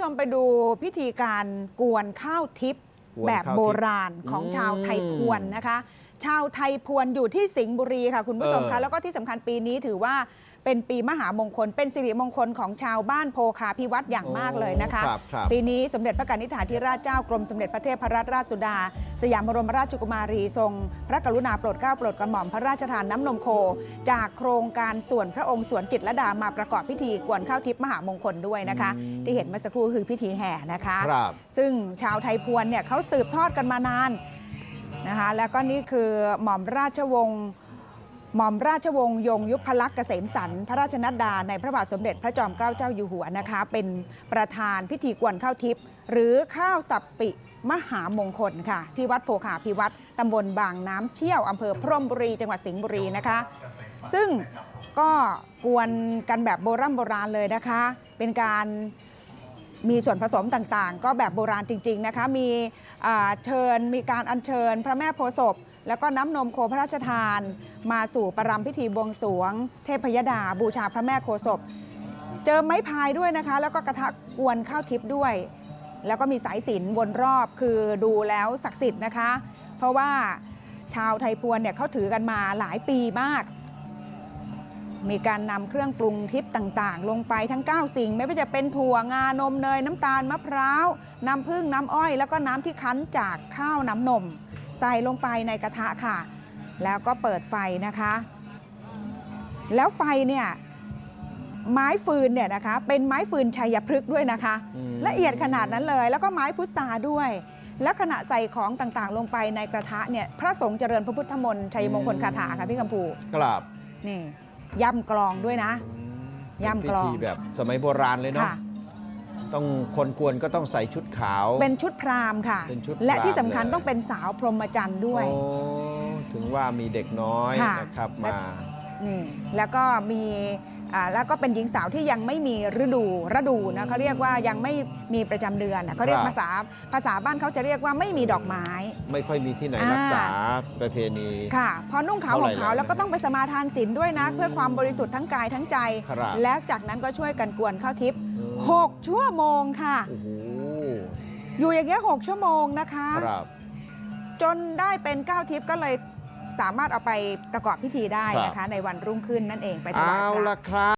ชมไปดูพิธีการกวนข้าวทิพย์กวนแบบข้าวทิพย์โบราณของอืมชาวไทยพวนนะคะ ชาวไทยพวนอยู่ที่สิงห์บุรีค่ะคุณผู้ชมเอคะอแล้วก็ที่สำคัญปีนี้ถือว่าเป็นปีมหามงคล เป็นสิริมงคลของชาวบ้านโพคาพิวัตรอย่างมากเลยนะคะ รับครับ ปีนี้สมเด็จพระกนิษฐาธิราชเจ้ากรมสมเด็จพระเทพรัตนราชสุดา สยามบรมราชกุมารีทรง พระกรุณาโปรดเกล้าโปรดกระหม่อมพระราชทานน้ำนมโค จากโครงการส่วนพระองค์สวนจิตรลดามาประกอบพิธีกวนข้าวทิพย์มหามงคลด้วยนะคะ อืม ที่เห็นเมื่อสักครู่คือพิธีแห่นะคะ ครับ ซึ่งชาวไทยพวนเนี่ยเขาสืบทอดกันมานาน นะคะแล้วก็นี่คือหม่อมราชวงศ์หม่อมราชวงศ์ยงยุพลักษณ์เกษมสันพระราชนัดดา ในพระบาทสมเด็จพระจอมเกล้าเจ้าอยู่หัวนะคะ เป็นประธานพิธีกวนข้าวทิพย์หรือข้าวสับปิมหามงคลค่ะ ที่วัดโพขาพิวัตรตำบลบางน้ำเชี่ยวอำเภอพรมบุรี จังหวัดสิงห์บุรีนะคะ ซึ่งก็กวนกันแบบโบราณโบราณเลยนะคะ เป็นการ มีส่วนผสมต่างๆ ก็แบบโบราณจริง ๆนะคะ มีเชิญมีการอัญเชิญพระแม่โพศพแล้วก็น้ำนมโคพระราชทาน มาสู่ประรำพิธีบวงสรวง เทพยดา บูชาพระแม่โคศพ เจอไม้พายด้วยนะคะ แล้วก็กระทะกวนข้าวทิพย์ด้วย แล้วก็มีสายสินวนรอบคือดูแล้วศักดิ์สิทธิ์นะคะ เพราะว่าชาวไทยพวนเนี่ยเขาถือกันมาหลายปีมาก มีการนำเครื่องปรุงทิพย์ต่างๆ ลงไปทั้ง 9 สิ่ง ไม่ว่าจะเป็นถั่วงานมเนยน้ำตาลมะพร้าวน้ำผึ้งน้ำอ้อย แล้วก็น้ำที่คั้นจากข้าวน้ำนม ใส่ลงไปในกระทะค่ะ แล้วก็เปิดไฟนะคะ แล้วไฟเนี่ยไม้ฟืนเนี่ยนะคะเป็นไม้ฟืนชัยพฤกษ์ด้วยนะคะอืมละเอียดขนาดนั้นเลย แล้วก็ไม้พุทราด้วย และขณะใส่ของต่างๆ ลงไปในกระทะเนี่ยพระสงฆ์เจริญพระพุทธมนต์ชัยมงคลคาถาค่ะพี่กัมพูครับนี่ ย่ำกลองด้วยนะ ย่ำกลองเป็นพิธีแบบสมัยโบราณเลยเนาะค่ะ ต้องคนกวนก็ต้องใส่ชุดขาว เป็นชุดพราหมณ์ค่ะ เป็นชุดและพราหมณ์ที่สำคัญเลย ต้องเป็นสาวพรหมจรรย์ด้วย โอ้ถึงว่ามีเด็กน้อยค่ะนะครับและ มา นี่แล้วก็มีอ่า แล้วก็เป็นหญิงสาวที่ยังไม่มีฤดูฤดูนะเขาเรียกว่ายังไม่มีประจำเดือนนะเขาเรียกครับภาษาภาษาบ้านเขาจะเรียกว่าไม่มีดอกไม้ ไม่ค่อยมีที่ไหนอ่ารักษาประเพณีค่ะพอนุ่งขาวเท่าห่ไหร่มขาวแล้วแล้วก็ต้องไปสมาทานศีลด้วยนะอืมเพื่อความบริสุทธิ์ทั้งกายทั้งใจครับและจากนั้นก็ช่วยกันกวนข้าวทิพย์อืมหกชั่วโมงค่ะโอ้โหอยู่อย่างเงี้ยหกชั่วโมงนะคะครับจนได้เป็นก้าวทิพย์ก็เลย สามารถเอาไปประกอบพิธีได้นะคะ ในวันรุ่งขึ้นนั่นเองไปถวายเอาพระละครับ